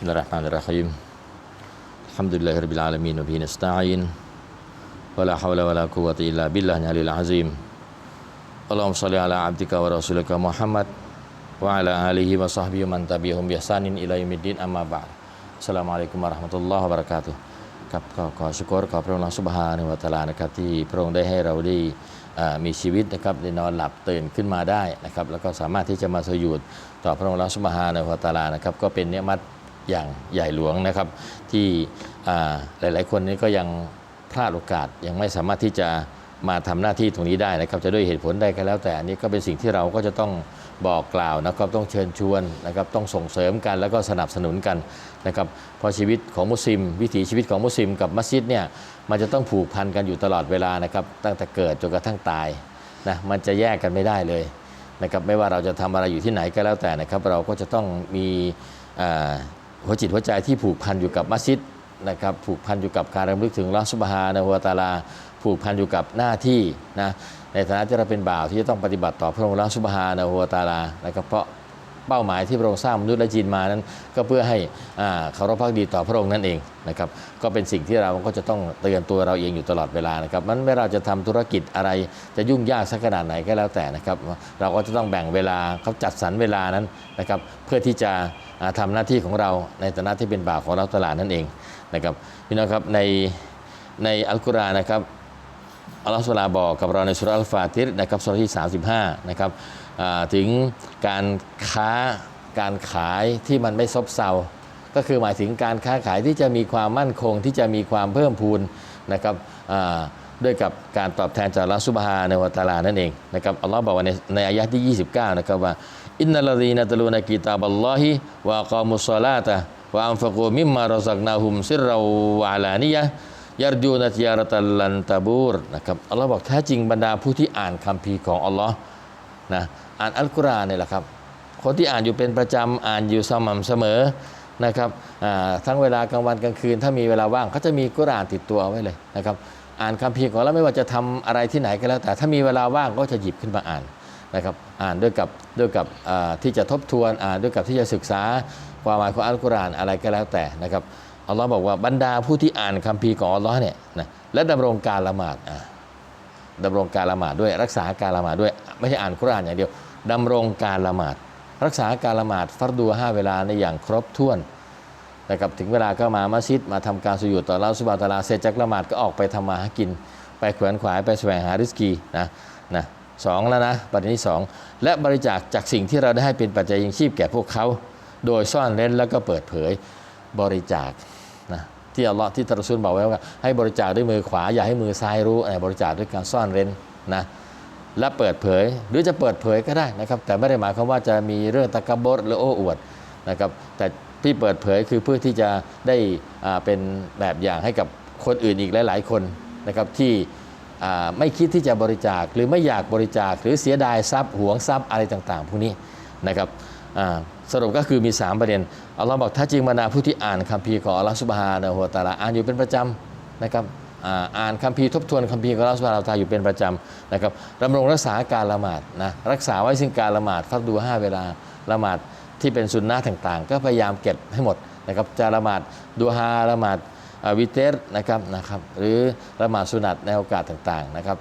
Bismillahirrahmanirrahim. Alhamdulillahirabbil alamin wa bihi nasta'in. Wala haula wala quwwata illa billahil aliyil azim. Allahumma shalli ala abdika wa rasulika Muhammad wa ala alihi wa sahbihi man tabi'ahum bi ila yaumiddin amma ba'd. Assalamualaikum warahmatullahi wabarakatuh. ครับก็ขอชกรขอพระองค์สุบฮานุวะตาลานะครับที่พระองค์ได้ให้เราได้มีชีวิตนะครับได้นอนหลับตื่นขึ้นมาได้นะครับแล้วก็สามารถที่จะมาสยุดต่อพระองค์สุบฮานุวะตาลานะครับก็เป็นเนื้อมัด อย่างใหญ่หลวงนะครับ ที่อ่าหลาย ๆ คนนี้ก็ยังพลาดโอกาสยังไม่สามารถที่จะมาทำหน้าที่ตรงนี้ได้นะครับ จะด้วยเหตุผลใดก็แล้วแต่อันนี้ก็เป็นสิ่งที่เราก็จะต้องบอกกล่าวนะครับต้องเชิญชวนนะครับต้องส่งเสริมกันแล้วก็สนับสนุนกันนะครับเพราะชีวิตของมุสลิม วิถีชีวิตของมุสลิมกับมัสยิดเนี่ยมันจะต้องผูกพันกันอยู่ตลอดเวลานะครับตั้งแต่เกิดจนกระทั่งตายนะมันจะแยกกันไม่ได้เลยนะครับไม่ว่าเราจะทำอะไรอยู่ที่ไหนก็แล้วแต่นะครับ เราก็จะต้องมี หัวจิตหัวใจที่ผูกพันอยู่กับมัสยิดนะครับผูกพันอยู่กับการรำลึกถึงลอสุบฮานะฮุวตาลา ผูกพันอยู่กับหน้าที่นะในฐานะที่เราเป็นบ่าวที่จะต้องปฏิบัติต่อพระองค์ลอสุบฮานะฮุวตาลานะครับเพราะ เป้าหมายที่พระองค์สร้างมนุษย์และจินมานั้น ก็เพื่อให้เคารพพักดีต่อพระองค์นั่นเองนะครับก็เป็นสิ่งที่เราก็จะต้องเตือนตัวเราเองอยู่ตลอดเวลานะครับมันไม่เราจะทำธุรกิจอะไรจะยุ่งยากสักขนาดไหนก็แล้วแต่นะครับ เราก็จะต้องแบ่งเวลาเขาจัดสรรเวลานั้นนะครับเพื่อที่จะอ่าทำหน้าที่ของเราในฐานะที่เป็นบ่าวของเราตลาดนั่นเองนะครับพี่น้องครับในในอัลกุรอานนะครับอัลลอฮฺสุลาบอกกับเราในสุรอัลฟาติรนะครับสุรที่ 35 นะครับ ถึงการค้าการขายที่มันไม่ซบเซา ก็คือหมายถึงการค้าขายที่จะมีความมั่นคงที่จะมีความเพิ่มพูนนะครับด้วยกับการตอบแทนจากอัลลอฮฺซุบฮาในวะตาลานั่นเองนะครับอัลลอฮ์บอกว่าในในอายะที่ 29 นะครับว่าอินนัลลดีนตลูนกิตาบัลลอฮิวะกามุสซาลาตะวะอันฟะกูมิมมารัซักนาฮุมซิรราวะอาลานียะยารจูนัตยารตัลลันตาบูรนะครับอัลลอฮ์บอกแท้จริงบรรดาผู้ที่อ่านคัมภีร์ของอัลลอฮ์ นะอ่านอัลกุรอานเนี่ยแหละครับคนที่อ่านอยู่เป็นประจำอ่านอยู่สม่ำเสมอนะครับทั้งเวลากลางวันกลางคืน ถ้ามีเวลาว่างเขาจะมีกุรอานติดตัวเอาไว้เลยนะครับอ่านคัมภีร์ของเราไม่ว่าจะทำอะไรที่ไหนก็แล้ว แต่ถ้ามีเวลาว่างก็จะหยิบขึ้นมาอ่านนะครับอ่านด้วยกับด้วยกับที่จะทบทวนอ่านด้วยกับที่จะศึกษาความหมายของอัลกุรอานอะไรก็แล้วแต่นะครับอัลลอฮ์บอกว่าบรรดาผู้ที่อ่านคัมภีร์ของอัลลอฮ์เนี่ยนะและดำรงการละหมาดอ่า ดำรงการละหมาดด้วย รักษาการละหมาดด้วย ไม่ใช่อ่านคุรานอย่างเดียวดำรงการละหมาด รักษาการละหมาดฟัรดูห้าเวลาในอย่างครบถ้วนนะครับถึงเวลาก็มามัสยิดมาทำการสุญูดต่ออัลลอฮ์สุบาตาลาเสร็จจากละหมาดก็ออกไปทำมาหากิน ไปแขวนขวายไปแสวงหาริสกีนะนะสองแล้วนะประเด็นที่สองและบริจาคจากสิ่งที่เราได้ให้เป็นปัจจัยยังชีพแก่พวกเขา โดยซ่อนเร้นแล้วก็เปิดเผยบริจาค ที่อัลลอฮ์ที่ตรัสรุลบอกไว้ว่า ให้บริจาคด้วยมือขวา อย่าให้มือซ้ายรู้อะไรบริจาคด้วยการซ่อนเร้นนะและเปิดเผยหรือจะเปิดเผยก็ได้นะครับ แต่ไม่ได้หมายความว่าจะมีเรื่องตะกบดหรือโอ้อวดนะครับแต่ที่เปิดเผยคือเพื่อที่จะได้เป็นแบบอย่างให้กับคนอื่นอีกหลาย ๆ คนนะครับที่ไม่คิดที่จะบริจาคหรือไม่อยากบริจาค หรือเสียดายทรัพย์หวงทรัพย์อะไรต่าง ๆ พวกนี้นะครับ สรุปก็คือมี 3 ประเด็นอัลลอฮ์บอกถ้าจริงบรรดาผู้ที่อ่านคัมภีร์ของอัลลอฮ์สุบฮานะฮูวตะอาลาอ่านอยู่เป็นประจำนะครับอ่านคัมภีร์ทบทวนคัมภีร์ของอัลลอฮ์สุบฮานะฮูวะตาลาอยู่เป็นประจำนะครับดำรงรักษาการละหมาดนะรักษาไว้ซึ่งการละหมาดฟักดูห้าเวลาละหมาดที่เป็นสุนนะต่างๆ ก็พยายามเก็บให้หมดนะครับจะละหมาดดูฮาละหมาดวิเตรนะครับนะครับหรือละหมาดสุนัตในโอกาสต่างๆนะครับ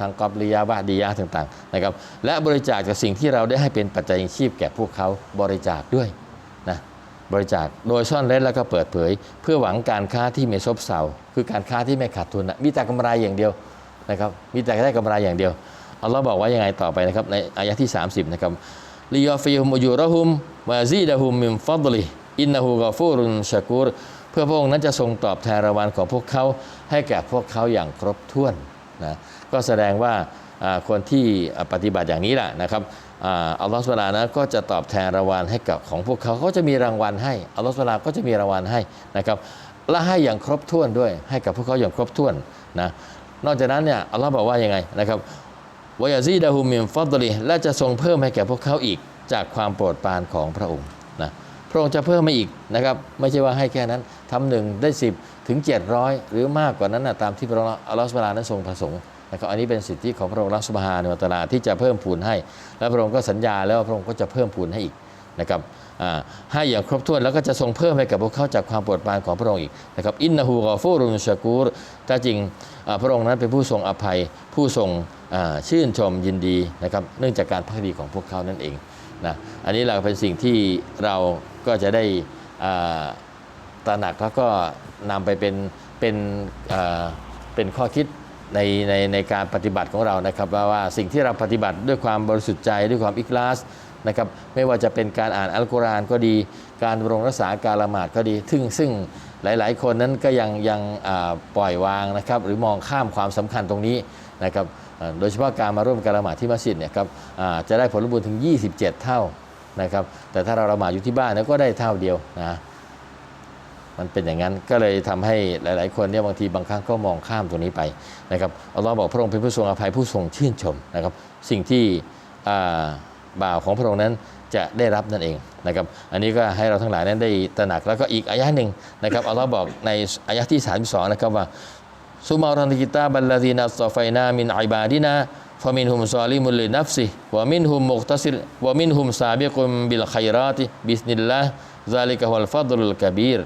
ทางกอบลียาบะดียาต่างๆนะครับและบริจาคจากสิ่งที่เราได้ให้เป็นปัจจัยยังชีพแก่พวกเขาบริจาคด้วยนะบริจาคโดยซ่อนเร้นแล้วก็เปิดเผย เพื่อหวังการค้าที่ไม่ซบเซาคือการค้าที่ไม่ขาดทุนนะมีแต่กำไรอย่างเดียวนะครับมีแต่ได้กำไรอย่างเดียวอัลลอฮ์บอกว่ายังไงต่อไปนะครับในอายะที่ 30นะครับลิยอฟิฮุมอยูรฮุมวาซีดะฮุมมิมฟัดลิอินนะฮูกอฟูรุนชะกูรเพื่อพระองค์นั้นจะทรงตอบแทนรางวัลของพวกเขาให้แก่พวกเขาอย่างครบถ้วน นะก็แสดงว่าคนที่ปฏิบัติอย่างนี้แหละนะครับอ่าอัลลอฮฺสุบฮานะก็จะตอบแทนรางวัลให้กับของพวกเขาเขาจะมีรางวัลให้อัลลอฮฺสุบฮาก็จะมีรางวัลให้นะครับและให้อย่างครบถ้วนด้วยให้กับพวกเขาอย่างครบถ้วนนะนอกจากนั้นเนี่ยอัลลอฮฺบอกว่ายังไงนะครับวายาซีดะฮุมมิมฟัดลิและจะทรงเพิ่มให้แก่พวกเขาอีกจากความโปรดปรานของพระองค์ ระองค์จะเพิ่มมาอีกนะครับ ไม่ใช่ว่าให้แค่นั้นทำหนึ่งได้ 10 ถึง 700หรือมากกว่านั้นนะตามที่พระองค์อัลลอฮฺสุบฮานะนั้นทรงประสงค์นะครับอันนี้เป็นสิทธิของพระองค์รักสุบฮานุวะตะอาลาที่จะเพิ่มพูนให้ และพระองค์ก็สัญญาแล้วพระองค์ก็จะเพิ่มพูนให้อีกนะครับให้อย่างครบถ้วนแล้วก็จะทรงเพิ่มให้กับพวกเขาจากความโปรดปรานของพระองค์อีกนะครับอินนาฮูกอฟูรุนชากูรแต่จริงพระองค์นั้นเป็นผู้ทรงอภัย ผู้ทรงชื่นชมยินดีนะครับเนื่องจากการพักดีของพวกเขานั่นเองนะอันนี้เราเป็นสิ่งที่เรา ก็จะได้ตระหนักแล้วก็นำไปเป็นเป็นเป็นข้อคิดในในในการปฏิบัติของเรานะครับว่าว่าสิ่งที่เราปฏิบัติด้วยความบริสุทธิ์ใจด้วยความอิคลาสนะครับไม่ว่าจะเป็นการอ่านอัลกุรอานก็ดี การรงรักษาการละหมาดก็ดี ซึ่งซึ่งหลาย ๆ คนนั้นก็ยังยังปล่อยวางนะครับหรือมองข้ามความสำคัญตรงนี้นะครับโดยเฉพาะการมาร่วมการละหมาดที่มัสยิดเนี่ยครับจะได้ผลบุญถึง 27 เท่า นะครับ แต่ถ้าเราละหมาดอยู่ที่บ้านเนี่ยก็ได้เท่าเดียวนะมันเป็นอย่างนั้นก็เลยทำให้หลาย ๆ คนเนี่ยบางทีบางครั้งก็มองข้ามตรงนี้ไปนะครับอัลลอฮ์บอกพระองค์เป็นผู้ทรงอภัยผู้ทรงชื่นชมนะครับ สิ่งที่บ่าวของพระองค์นั้นจะได้รับนั่นเองนะครับ อันนี้ก็ให้เราทั้งหลายนั้นได้ตระหนักแล้วก็อีกอายะหนึ่งนะครับอัลลอฮ์บอกในอายะที่32นะครับว่าซุมารันกิตาบัลลาดีนัสตอไฟนามินอิบาดินา ฟามินฮุมซาลิมุลลินัฟซิวะมินฮุมมุกตัสิรวะมินฮุมซาบิกุมบิลขัยราติบิสนิลลาห์ซาลิกะฮุลฟัดลุลกะบีร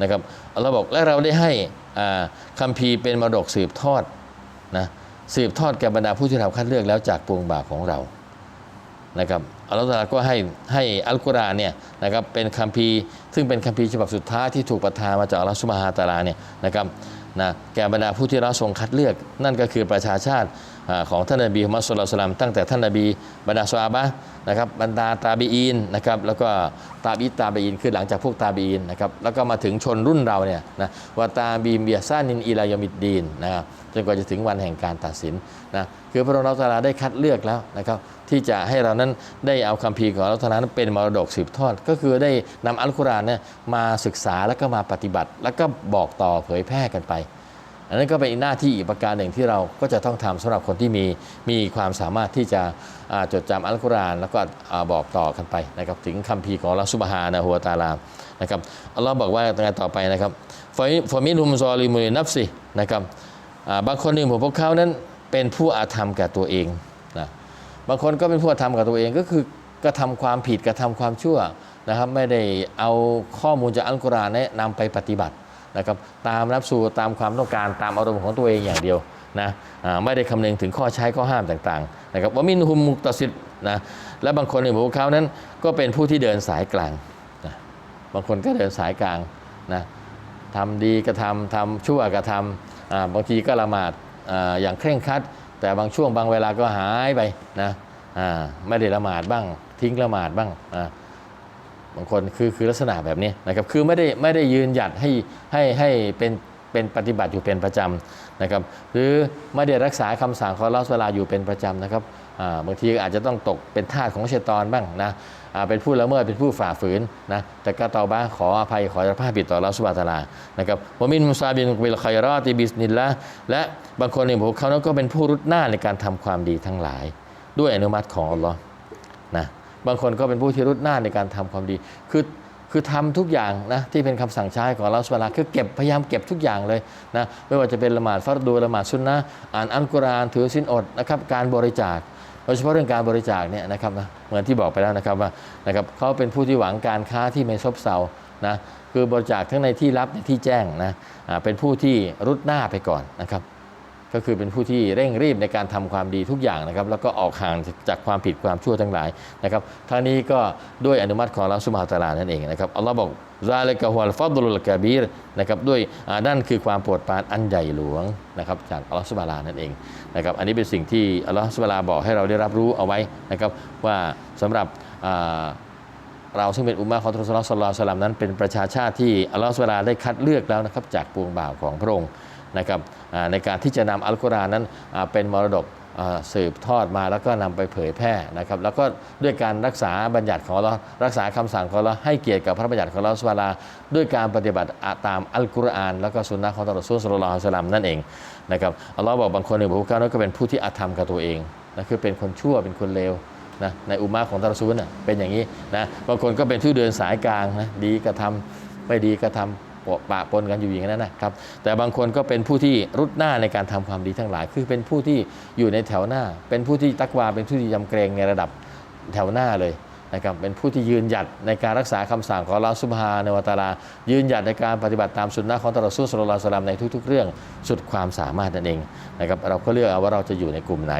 นะครับอัลลอฮ์บอกและเราได้ให้คัมภีร์เป็นมรดกสืบทอดนะสืบทอดแก่บรรดาผู้ที่เราคัดเลือกแล้วจากปวงบาวของเรานะครับอัลลอฮ์ตะอาลาก็ให้ให้อัลกุรอานเนี่ยนะครับเป็นคัมภีร์ซึ่งเป็นคัมภีร์ฉบับสุดท้ายที่ถูกประทานมาจากอัลลอฮ์ซุบฮานะฮูวะตะอาลาเนี่ยนะครับ นะแก่บรรดาผู้ที่เราทรงคัดเลือก นั่นก็คือประชาชาติของท่านนบีมุฮัมมัดสุลลัลลอฮุอะลัยฮิวะซัลลัมตั้งแต่ท่านนบีบรรดาซาบะนะครับบรรดาตาบีอีนนะครับแล้วก็ตาบีตาบีอีนคือหลังจากพวกตาบีอีนนะครับแล้วก็มาถึงชนรุ่นเราเนี่ยนะว่าตาบีมเบียซานินอีลายมิดดีนนะครับจนกว่าจะถึงวันแห่งการตัดสินนะคือพระองค์เราตาลาได้คัดเลือกแล้วนะครับที่จะให้เรานั้นได้เอาคัมภีร์ของเราตาลานั้นเป็นมรดกสืบทอด ก็คือได้นำอัลกุรอานเนี่ยมาศึกษาแล้วก็มาปฏิบัติ แล้วก็บอกต่อเผยแพร่กันไป อันนั้นก็เป็นหน้าที่อีกประการหนึ่งที่เราก็จะต้องทำสำหรับคนที่มีมีความสามารถที่จะจดจำอัลกุรอานแล้วก็บอกต่อกันไปนะครับถึงคัมภีร์ของอัลลอฮฺซุบฮานะฮูวตาลานะครับอัลลอฮ์บอกว่าต่อไปนะครับฟอฟอมินฮุมซอลิมุยนับสินะครับบางคนหนึ่งของพวกเขานั้นเป็นผู้อาธรรมแก่ตัวเองนะบางคนก็เป็นผู้อาธรรมกับตัวเองก็คือกระทำความผิดกระทำความชั่วนะครับไม่ได้เอาข้อมูลจากอัลกุรอานนี่ยนำไปปฏิบัติ นะครับตามรับสู่ตามความต้องการตามอารมณ์ของตัวเองอย่างเดียวนะไม่ได้คำนึงถึงข้อใช้ข้อห้ามต่างๆนะครับว่ามินฮุมมุกตสิดนะและบางคนในพวกเขานั้นก็เป็นผู้ที่เดินสายกลางนะบางคนก็เดินสายกลางนะทำดีก็ทำทำชั่วก็ทำบางทีก็ละหมาดออย่างเคร่งครัด แต่บางช่วงบางเวลาก็หายไปนะไม่ได้ละหมาดบ้าง ทิ้งละหมาดบ้างอ บางคนคือคือลักษณะแบบนี้นะครับคือไม่ได้ไม่ได้ยืนหยัดให้ให้ให้เป็นเป็นปฏิบัติอยู่เป็นประจำนะครับหรือไม่ได้รักษาคำสั่งของลเลอฮฺเวลาอยู่เป็นประจำนะครับบางทีอาจจะต้องตกเป็นทาสของเชตอนบ้างนะเป็นผู้ละเมิดเป็นผู้ฝ่าฝืนนะแต่ก็ตอบ้าขออภัยขอรับผ้าผิดต่อลเลอสุบาตาลานะครับวะมินมุซาบินบิลคัยรอติบิสนิลละและบางคนในพวกเขานั้นก็เป็นผู้รุดหน้าในการทำความดีทั้งหลาย ด้วยอนุมัติของอัลลอฮ์นะ บางคนก็เป็นผู้ที่รุดหน้าในการทำความดี คือคือทำทุกอย่างนะที่เป็นคำสั่งใช้ของเราสวาลาคือเก็บพยายามเก็บทุกอย่างเลยนะไม่ว่าจะเป็นละหมาดฟัรดูละหมาดซุนนะอ่านอัลกุรอานถือศีลอดนะครับการบริจาคโดยเฉพาะเรื่องการบริจาคเนี่ยนะครับนะเหมือนที่บอกไปแล้วนะครับว่านะครับเขาเป็นผู้ที่หวังการค้าที่ไม่ซบเซานะคือบริจาคทั้งในที่ลับในที่แจ้งนะเป็นผู้ที่รุดหน้าไปก่อนนะครับ ก็คือเป็นผู้ที่เร่งรีบในการทำความดีทุกอย่างนะครับ แล้วก็ออกห่างจากความผิดความชั่วทั้งหลายนะครับทั้งนี้ก็ด้วยอนุมัติของอัลลอฮฺสุบฮานตะลานั่นเองนะครับอัลลอฮ์บอกซาเลกะฮุลฟัดลุลกะบีรนะครับด้วยนั่นคือความโปรดปรานอันใหญ่หลวงนะครับจากอัลลอฮฺสุบฮานานั่นเองนะครับอันนี้เป็นสิ่งที่อัลลอฮฺสุบฮานาลาบอกให้เราได้รับรู้เอาไว้นะครับว่าสำหรับเราซึ่งเป็นอุมมะของทศลสลลสลัมนั้นเป็นประชาชาติที่อัลลอฮฺสุบฮานะฮูวะตะอาลาได้คัดเลือกแล้วนะครับจากปวงบ่าวของพระองค์ นะครับในการที่จะนำอัลกุรอานนั้นเป็นมรดกสืบทอดมาแล้วก็นำไปเผยแพร่นะครับแล้วก็ด้วยการรักษาบัญญัติของเรารักษาคำสั่งของเราให้เกียรติกับพระบัญญัติของเราสุบานะฮูวาลาด้วยการปฏิบัติตามอัลกุรอาน แล้วก็สุนนะของท่านรอซูลสลลัลลอฮุอะลัยฮิวะซัลลัมนั่นเองนะครับอัลลอฮ์บอกบางคนในบุคคลนั้นก็เป็นผู้ที่อาธรรมกับตัวเองนะคือเป็นคนชั่วเป็นคนเลวนะในอุมมะของทารซูลน่ะเป็นอย่างนี้นะบางคนก็เป็นผู้เดินสายกลางนะดีกระทำไม่ดีกระทำ ปะปะปนกันอยู่อย่างนั้นนะครับ แต่บางคนก็เป็นผู้ที่รุดหน้าในการทำความดีทั้งหลาย คือเป็นผู้ที่อยู่ในแถวหน้า เป็นผู้ที่ตักวา เป็นผู้ที่ยำเกรงในระดับแถวหน้าเลยนะครับเป็นผู้ที่ยืนหยัดในการรักษาคำสั่งของลลอฮฺซุบฮานวะตะอาลา ยืนหยัดในการปฏิบัติตามสุนนะของตรอซูลสุลลัลลอฮุอะลัยฮิวะลลัมในทุก ๆ เรื่องสุดความสามารถนั่นเองนะครับเราก็เลือกเอาว่าเราจะอยู่ในกลุ่มไหน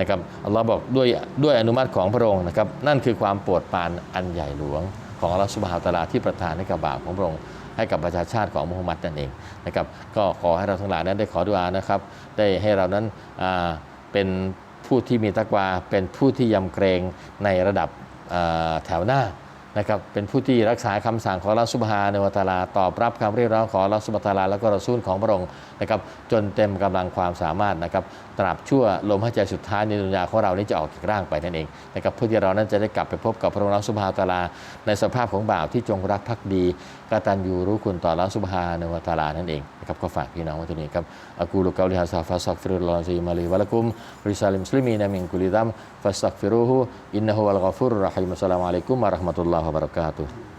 นะครับอัลลอฮ์บอกด้วยด้วยอนุมัติของพระองค์นะครับนั่นคือความปรดปานอันใหญ่หลวงของลลอฮฺซุบฮาวะตะอาลาที่ประทานให้กับบ่าวของพระองค์ ให้กับประชาชาติของมุฮัมมัดนั่นเองนะครับก็ขอให้เราทั้งหลายนั้นได้ขอดุอานะครับ ได้ให้เรานั้นเป็นผู้ที่มีตักวาเป็นผู้ที่ยำเกรงในระดับแถวหน้า นะครับเป็นผู้ที่รักษาคำสั่งของอัลลอฮฺซุบฮานวะตาลาตอบรับคำเรียกร้องของอัลลอฮฺซุบฮานะฮูวะตาลาแล้วก็รอซูลของพระองค์นะครับจนเต็มกำลังความสามารถนะครับตราบชั่วลมหายใจสุดท้ายในดุนยาของเรานี้จะออกจากร่างไปนั่นเองนะครับเพื่อที่เรานั้นจะได้กลับไปพบกับพระองค์อัลลอฮฺซุบฮานะฮูวะตาลา ในสภาพของบ่าวที่จงรักภักดีกตัญญูรู้คุณต่ออัลลอฮฺซุบฮานวะตาลานั่นเองนะครับก็ฝากพี่น้องไว้ตรงนี้ครับอะกูลกาลิฮะซาฟาซักฟิรุลลอฮฺซีมา